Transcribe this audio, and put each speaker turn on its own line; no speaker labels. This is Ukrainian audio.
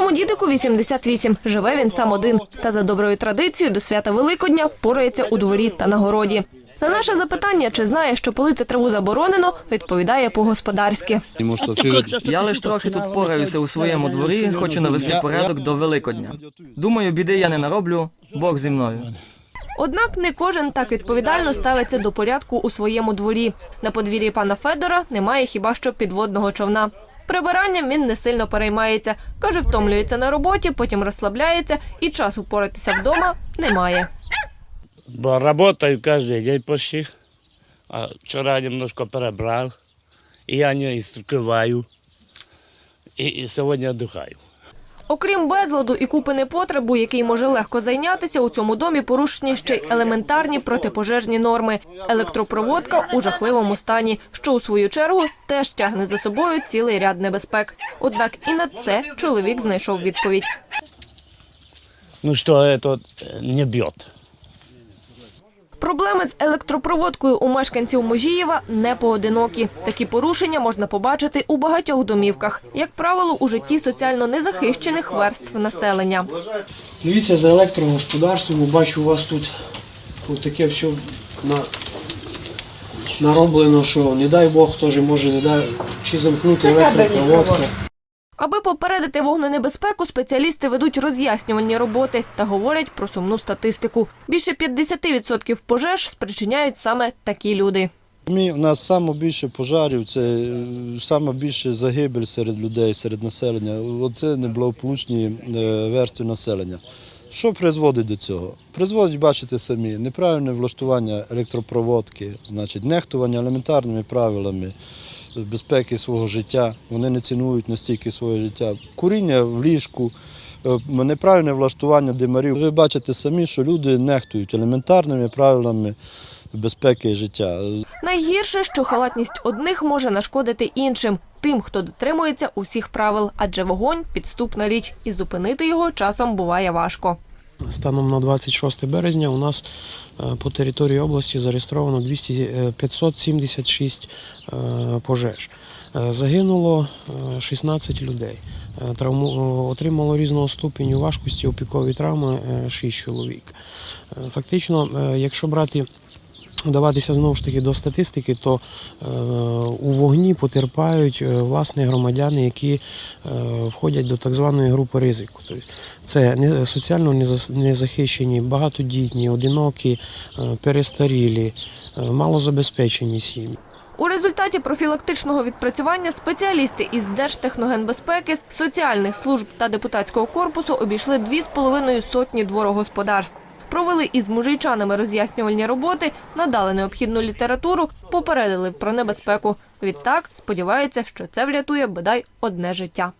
Цьому дідику 88. Живе він сам один. Та за доброю традицією до свята Великодня порається у дворі та на городі. На наше запитання, чи знає, що полити траву заборонено, відповідає по-господарськи.
Я лиш трохи тут пораюся у своєму дворі, хочу навести порядок до Великодня. Думаю, біди я не нароблю, Бог зі мною.
Однак не кожен так відповідально ставиться до порядку у своєму дворі. На подвір'ї пана Федора немає хіба що підводного човна. Прибиранням він не сильно переймається. Каже, втомлюється на роботі, потім розслабляється і часу поратися вдома немає.
Бо работаю кожен день почти. А вчора немножко перебрав. І я не істрикиваю. І, і сьогодні віддихаю.
Окрім безладу і купи непотребу, який може легко зайнятися, у цьому домі порушені ще й елементарні протипожежні норми. Електропроводка у жахливому стані, що у свою чергу теж тягне за собою цілий ряд небезпек. Однак і на це чоловік знайшов відповідь.
Ну що, це не б'є.
Проблеми з електропроводкою у мешканців Можієва не поодинокі. Такі порушення можна побачити у багатьох домівках, як правило, у житті соціально незахищених верств населення.
Дивіться за електрогосподарством, бачу, у вас тут таке все на, нароблено, що не дай Бог теж може не дай чи замкнути електропроводка.
Аби попередити вогненебезпеку, спеціалісти ведуть роз'яснювальні роботи та говорять про сумну статистику. Більше 50% пожеж спричиняють саме такі люди.
У нас саме більше пожарів, це е, саме більше загибель серед людей, серед населення. Оце неблагополучні е, верстви населення. Що призводить до цього? Призводить, бачите самі, неправильне влаштування електропроводки, значить, нехтування елементарними правилами безпеки свого життя. Вони не цінують настільки своє життя. Куріння в ліжку, е, неправильне влаштування димарів. Ви бачите самі, що люди нехтують елементарними правилами безпеки і життя.
Найгірше, що халатність одних може нашкодити іншим, тим, хто дотримується усіх правил, адже вогонь підступна річ, і зупинити його часом буває важко.
Станом на 26 березня у нас е, по території області зареєстровано 200, е, 576 е, пожеж. Загинуло е, 16 людей. Травму, отримало різного ступеню важкості опікові травми е, 6 чоловік. Фактично, якщо брати Вдаватися знову ж таки до статистики, то е, у вогні потерпають е, власне громадяни, які е, входять до так званої групи ризику. Тобто це не, соціально незахищені, багатодітні, одинокі, перестарілі, е, малозабезпечені сім'ї.
У результаті профілактичного відпрацювання спеціалісти із Держтехногенбезпеки, соціальних служб та депутатського корпусу обійшли дві з половиною сотні дворогосподарств. Провели із мужичанами роз'яснювальні роботи, надали необхідну літературу, попередили про небезпеку. Відтак сподіваються, що це врятує бодай одне життя.